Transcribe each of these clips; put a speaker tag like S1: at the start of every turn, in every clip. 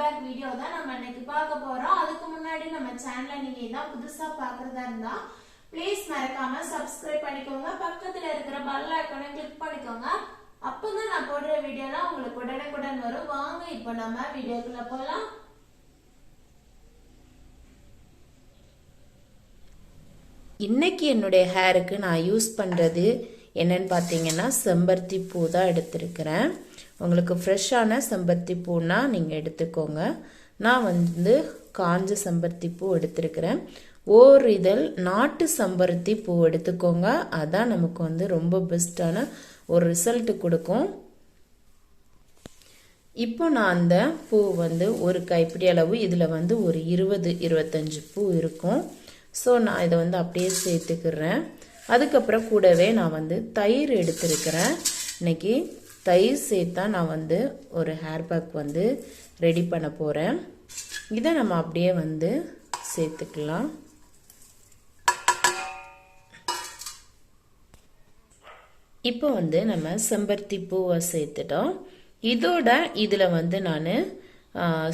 S1: Back video தான் நம்ம இன்னைக்கு பார்க்க போறோம். அதுக்கு முன்னாடி நம்ம சேனலை நீங்க இதான் புதுசா பாக்குறதா இருந்தா ப்ளீஸ் மறக்காம சப்ஸ்கிரைப் பண்ணிக்கோங்க. பக்கத்துல இருக்கிற பல் ஐக்கனை கிளிக் பண்ணிக்கோங்க. அப்பதான் நான் போடுற வீடியோலாம் உங்களுக்கு உடனுக்குடன் வரும். வாங்க இப்போ நம்ம வீடியோக்குள்ள போலாம்.
S2: இன்னைக்கு என்னுடைய ஹேருக்கு நான் யூஸ் பண்ணுறது என்னன்னு பார்த்தீங்கன்னா செம்பருத்தி பூ தான் எடுத்திருக்கிறேன். உங்களுக்கு ஃப்ரெஷ்ஷான செம்பருத்தி பூனா நீங்கள் எடுத்துக்கோங்க. நான் வந்து காஞ்ச செம்பருத்தி பூ எடுத்திருக்கிறேன். ஓர் இதழ் நாட்டு செம்பருத்தி பூ எடுத்துக்கோங்க. அதான் நமக்கு வந்து ரொம்ப பெஸ்ட்டான ஒரு ரிசல்ட் கொடுக்கும். இப்போ நான் அந்த பூ வந்து ஒரு கைப்பிடி அளவு இதில் வந்து ஒரு இருபது இருபத்தஞ்சி பூ இருக்கும். ஸோ நான் இதை வந்து அப்படியே சேர்த்துக்கிறேன். அதுக்கப்புறம் கூடவே நான் வந்து தயிர் எடுத்துருக்கிறேன். இன்னைக்கு தயிர் சேர்த்தா நான் வந்து ஒரு ஹேர் பேக் வந்து ரெடி பண்ண போகிறேன் இதை நம்ம அப்படியே வந்து சேர்த்துக்கலாம். இப்போ வந்து நம்ம செம்பருத்தி பூவை சேர்த்துட்டோம். இதோட இதில் வந்து நான்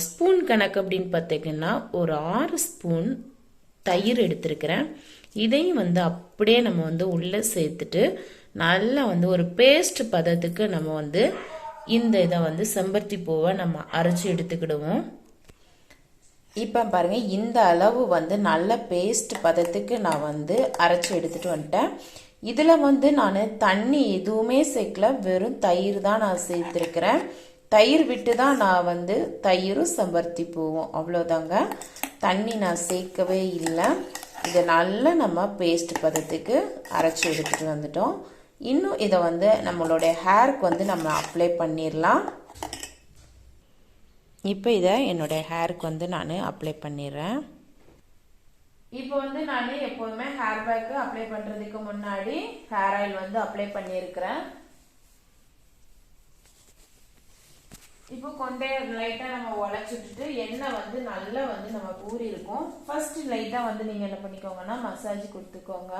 S2: ஸ்பூன் கணக்கு அப்படின்னு பார்த்தீங்கன்னா ஒரு ஆறு ஸ்பூன் தயிர் எடுத்திருக்கிறேன். இதையும் வந்து அப்படியே நம்ம வந்து உள்ளே சேர்த்துட்டு நல்லா வந்து ஒரு பேஸ்ட் பதத்துக்கு நம்ம வந்து இந்த இதை வந்து செம்பருத்தி பூவை நம்ம அரைச்சி எடுத்துக்கிடுவோம். இப்போ பாருங்க இந்த அளவு வந்து நல்ல பேஸ்ட் பதத்துக்கு நான் வந்து அரைச்சி எடுத்துட்டு வந்துட்டேன். இதில் வந்து நான் தண்ணி எதுவுமே சேர்க்கல வெறும் தயிர் தான் நான் சேர்த்துருக்கிறேன். தயிர் விட்டு தான் நான் வந்து தயிரும் செம்பருத்தி பூவும் அவ்வளோதாங்க தண்ணி நான் சேர்க்கவே இல்லை. இதை நல்லா நம்ம பேஸ்ட் பதத்துக்கு அரைச்சி எடுத்துகிட்டு வந்துட்டோம். இன்னும் இதை வந்து நம்மளுடைய ஹேருக்கு வந்து நம்ம அப்ளை பண்ணிடலாம் இப்போ இதை என்னுடைய ஹேருக்கு வந்து நான் அப்ளை பண்ணிடுறேன்
S1: இப்போ வந்து நான் எப்போதுமே ஹேர் பேக்கு அப்ளை பண்ணுறதுக்கு முன்னாடி ஹேர் ஆயில் வந்து அப்ளை பண்ணியிருக்கிறேன் இப்போ கொண்டே லைட்டாக நம்ம உழைச்சிட்டு எண்ணெய் வந்து நல்லா வந்து நம்ம ஊறி இருக்கும் ஃபர்ஸ்ட் லைட்டாக வந்து நீங்கள் என்ன பண்ணிக்கோங்கன்னா மசாஜ் கொடுத்துக்கோங்க.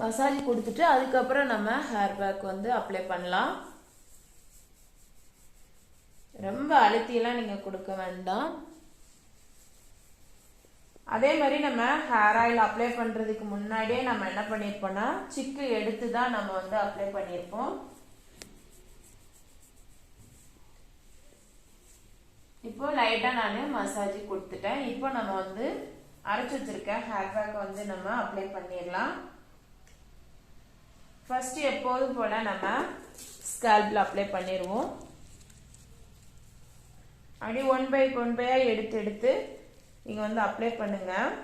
S1: மசாஜ் கொடுத்துட்டு அதுக்கப்புறம் நம்ம ஹேர் பேக் வந்து அப்ளை பண்ணலாம். ரொம்ப அழுத்தியெல்லாம் நீங்கள் கொடுக்க வேண்டாம். அதே மாதிரி நம்ம ஹேர் ஆயில் அப்ளை பண்ணுறதுக்கு முன்னாடியே நம்ம என்ன பண்ணியிருப்போம்னா சிக்கு எடுத்து தான் நம்ம வந்து அப்ளை பண்ணியிருப்போம் இப்போ லைட்டாக நான் மசாஜ் கொடுத்துட்டேன். இப்போ நம்ம வந்து அரைச்சி வச்சிருக்க ஹேர் பேக் வந்து நம்ம அப்ளை பண்ணிடலாம். ஃபஸ்ட்டு எப்போதும் போல் நம்ம ஸ்கேல்பில் அப்ளை பண்ணிடுவோம் அப்படி ஒன் பை ஒன் பையாக எடுத்து எடுத்து நீங்கள் வந்து அப்ளை பண்ணுங்கள்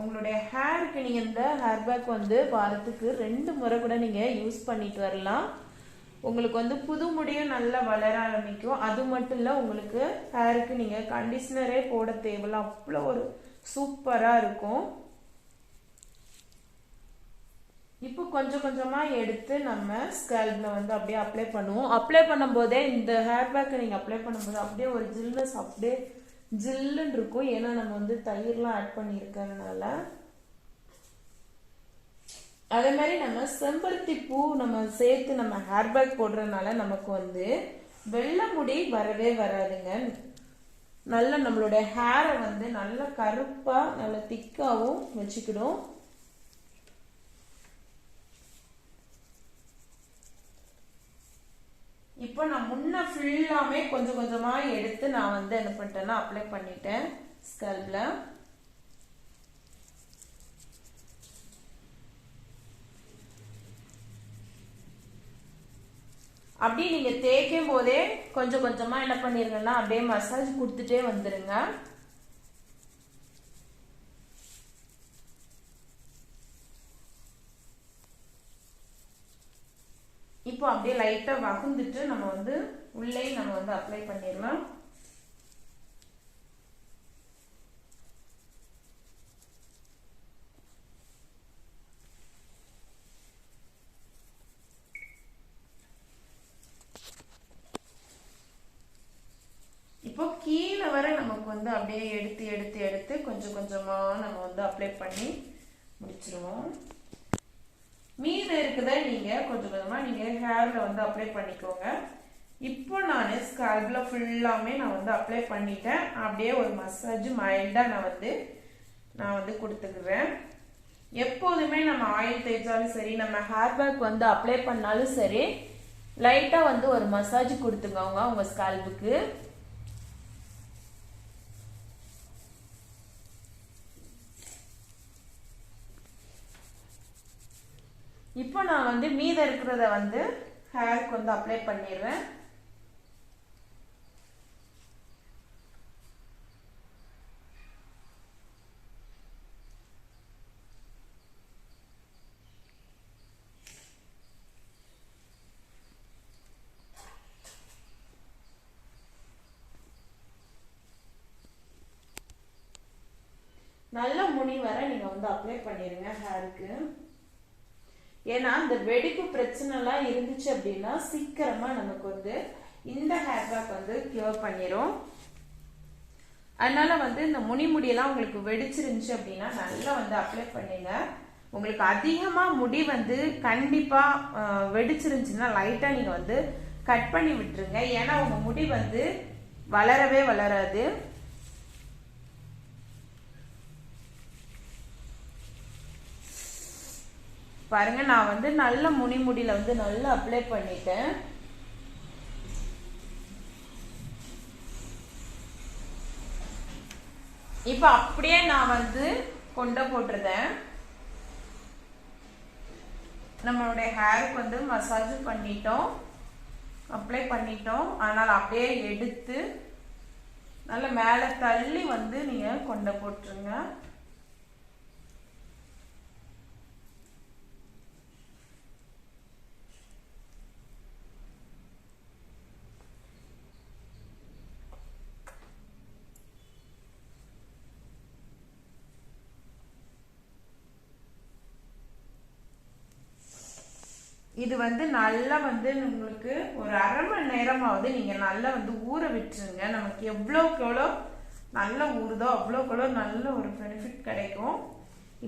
S1: உங்களுடைய ஹேருக்கு நீங்கள் இந்த ஹேர் பேக் வந்து வாரத்துக்கு ரெண்டு முறை கூட நீங்கள் யூஸ் பண்ணிட்டு வரலாம். உங்களுக்கு வந்து புது முடியும் நல்லா வளர ஆரம்பிக்கும். அது மட்டும் இல்லை உங்களுக்கு ஹேருக்கு நீங்கள் கண்டிஷனரே போட தேவையில்ல. அவ்வளோ ஒரு சூப்பராக இருக்கும். இப்போ கொஞ்சம் கொஞ்சமாக எடுத்து நம்ம ஸ்கேல்ப்ல வந்து அப்படியே அப்ளை பண்ணுவோம். அப்ளை பண்ணும்போதே இந்த ஹேர் பேக்கை நீங்கள் அப்ளை பண்ணும்போது அப்படியே ஒரு ஜில்னஸ் அப்படியே ஜில்லுன்னு இருக்கும். ஏன்னா நம்ம வந்து தயிர்லாம் ஆட் பண்ணியிருக்கறதுனால. அதே மாதிரி நம்ம செம்பருத்தி பூ நம்ம சேர்த்து நம்ம ஹேர் பேக் போடுறதுனால நமக்கு வந்து வெள்ளை முடி வரவே வராதுங்க. நல்ல நம்மளுடைய ஹேரை வந்து நல்ல கருப்பாக நல்ல திக்காகவும் வச்சுக்கிடும். இப்போ நான் முன்ன ஃபுல்லாமே கொஞ்சம் கொஞ்சமாக எடுத்து நான் வந்து என்ன பண்ணிட்டேன்னா அப்ளை பண்ணிட்டேன் ஸ்கல்பில் அப்படியே நீங்கள் தேய்க்கும் போதே கொஞ்சம் கொஞ்சமாக என்ன பண்ணிருங்கன்னா அப்படியே மசாஜ் கொடுத்துட்டே வந்துடுங்க இப்போ அப்படியே லைட்டா வகுந்துட்டு நம்ம வந்து உள்ளே நம்ம வந்து அப்ளை பண்ணிடலாம். இப்போ கீழே வர நமக்கு வந்து அப்படியே எடுத்து எடுத்து எடுத்து கொஞ்சம் கொஞ்சமா நம்ம வந்து அப்ளை பண்ணி முடிச்சிருவோம். மீதம் இருக்குத நீங்கள் கொஞ்சம் கொஞ்சமாக நீங்கள் ஹேரில் வந்து அப்ளை பண்ணிக்கோங்க. இப்போ நான் ஸ்கால்பில் ஃபுல்லாமே நான் வந்து அப்ளை பண்ணிட்டேன். அப்படியே ஒரு மசாஜ் மைல்டாக நான் வந்து நான் வந்து கொடுத்துக்குவேன். எப்போதுமே நம்ம ஆயில் தேய்ச்சாலும் சரி நம்ம ஹேர் பேக் வந்து அப்ளை பண்ணாலும் சரி லைட்டாக வந்து ஒரு மசாஜ் கொடுத்துக்கோங்க உங்கள் ஸ்கால்புக்கு இப்போ நான் வந்து மீதம் இருக்கிறத வந்து ஹேருக்கு வந்து அப்ளை பண்ணிடுறேன். நல்ல முடி வர நீங்க வந்து அப்ளை பண்ணிருங்க ஹேருக்கு ஏன்னா இந்த வெடிப்பு பிரச்சனைலாம் இருந்துச்சு அப்படின்னா சீக்கிரமா நமக்கு வந்து இந்த ஹேர் பேக் வந்து கியூர் பண்ணிரும். அதனால வந்து இந்த முனி முடியெல்லாம் உங்களுக்கு வெடிச்சிருந்துச்சு அப்படின்னா நல்லா வந்து அப்ளை பண்ணுங்க. உங்களுக்கு அதிகமா முடி வந்து கண்டிப்பா வெடிச்சிருந்துச்சுன்னா லைட்டா நீங்க வந்து கட் பண்ணி விட்டுருங்க. ஏன்னா உங்க முடி வந்து வளரவே வளராது. பாருங்க நான் வந்து நல்ல முனிமுடியில் வந்து நல்லா அப்ளை பண்ணிட்டேன். இப்ப அப்படியே நான் வந்து கொண்ட போட்டிருந்தேன். நம்மளுடைய ஹேருக்கு வந்து மசாஜ் பண்ணிட்டோம். அப்ளை பண்ணிட்டோம். ஆனால் அப்படியே எடுத்து நல்ல மேலே தள்ளி வந்து நீங்க கொண்ட போட்டுருங்க. இது வந்து நல்லா வந்து உங்களுக்கு ஒரு அரை மணி நேரமாவது நீங்க நல்லா வந்து ஊற விட்டுருங்க. நமக்கு எவ்வளோக்கு எவ்வளோ நல்லா ஊறுதோ அவ்வளோக்கு எவ்வளோ நல்ல ஒரு பெனிஃபிட் கிடைக்கும்.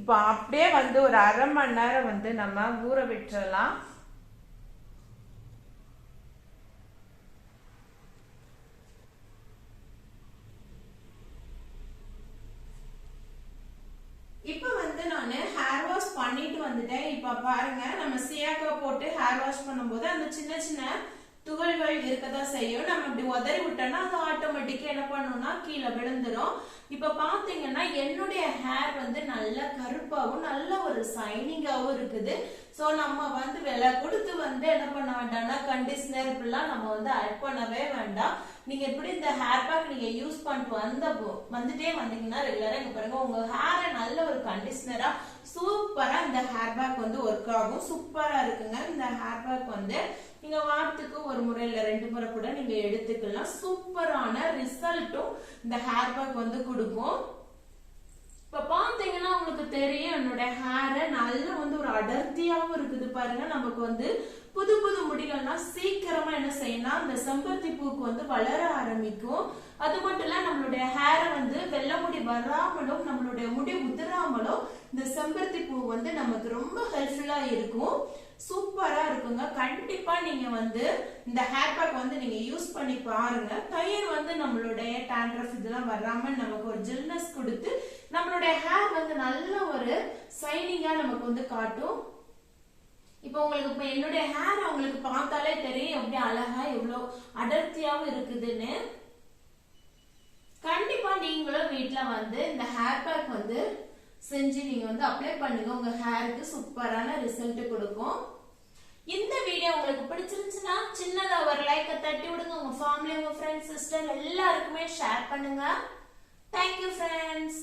S1: இப்போ அப்படியே வந்து ஒரு அரை மணி நேரம் வந்து நம்ம ஊற விட்டுறலாம் இப்போ வந்து நான் ஹேர் வாஷ் பண்ணிட்டு வந்துட்டேன் இப்போ பாருங்க. நம்ம சியாக்கோ போட்டு ஹேர் வாஷ் பண்ணும்போது அந்த சின்ன சின்ன துகள்கள் இருக்கதான் செய்யும். நம்ம இப்படி உதறி விட்டோம்னா அது ஆட்டோமேட்டிக்கா என்ன பண்ணணும்னா கீழே விழுந்துடும் இப்ப பாத்தீங்கன்னா என்னுடைய ஹேர் வந்து நல்ல கருப்பாகவும் நல்ல ஒரு சைனிங்காகவும் இருக்குது. ஸோ நம்ம வந்து விலை கொடுத்து வந்து என்ன பண்ண வேண்டாம்னா கண்டிஷனர் இப்படிலாம் நம்ம வந்து ஆட் பண்ணவே வேண்டாம். நீங்க எப்படி இந்த ஹேர் பேக் நீங்க யூஸ் பண்ணிட்டு வந்த வந்துட்டே வந்தீங்கன்னா ரெகுலரா இங்க பாருங்க. உங்க ஹேரை நல்ல ஒரு கண்டிஷனரா சூப்பரா இந்த ஹேர் பேக் வந்து ஒர்க் ஆகும். சூப்பரா இருக்குங்க. இந்த ஹேர் பேக் வந்து நீங்க வாரத்துக்கு ஒரு முறை இல்ல ரெண்டு முறை கூட நீங்க எடுத்துக்கலாம். சூப்பரான ரிசல்ட்டும் இந்த ஹேர் பேக் வந்து கொடுக்கும். இப்ப பாத்தீங்கன்னா உங்களுக்கு தெரியும் என்னோட ஹேரை நல்ல வந்து ஒரு அடர்த்தியாவும் இருக்குது பாருங்க. நமக்கு வந்து புது புது முடிகள்லாம் சீக்கிரமா என்ன செய்யணும் அந்த செம்பருத்தி பூக்கு வந்து வளர ஆரம்பிக்கும். அது மட்டும் இல்ல நம்மளுடைய ஹேரை வந்து வெள்ளை முடி வராமலும் நம்மளுடைய முடி உதிராமலும் இந்த செம்பருத்தி பூ வந்து நமக்கு ரொம்ப ஹெல்ப்ஃபுல்லா இருக்கும். சூப்பரா இருக்குங்க. கண்டிப்பா நீங்க வந்து இந்த ஹேர் பேக் வந்து நீங்க யூஸ் பண்ணி பாருங்க. தயிர் வந்து நம்மளுடைய டேண்ட்ரஃப் இதெல்லாம் வராம நமக்கு ஒரு ஜில்னஸ் கொடுத்து நம்மளுடைய ஹேர் வந்து நல்ல ஒரு சைனிங்கா நமக்கு வந்து காட்டும். இப்போ உங்களுக்கு இப்போ என்னுடைய ஹேர் உங்களுக்கு பார்த்தாலே தெரியும் எப்படி அழகா எவ்வளோ அடர்த்தியாகவும் இருக்குதுன்னு. கண்டிப்பா நீங்களும் வீட்டில் வந்து இந்த ஹேர் பேக் வந்து செஞ்சு நீங்க வந்து அப்ளை பண்ணுங்க. உங்க ஹேருக்கு சூப்பரான ரிசல்ட் கொடுக்கும். இந்த வீடியோ உங்களுக்கு பிடிச்சிருந்துச்சுன்னா சின்னதா ஒரு லைக்கை தட்டி விடுங்க. உங்க ஃபேமிலி உங்க ஃப்ரெண்ட்ஸ் சிஸ்டர் எல்லாருக்குமே ஷேர் பண்ணுங்க. Thank you friends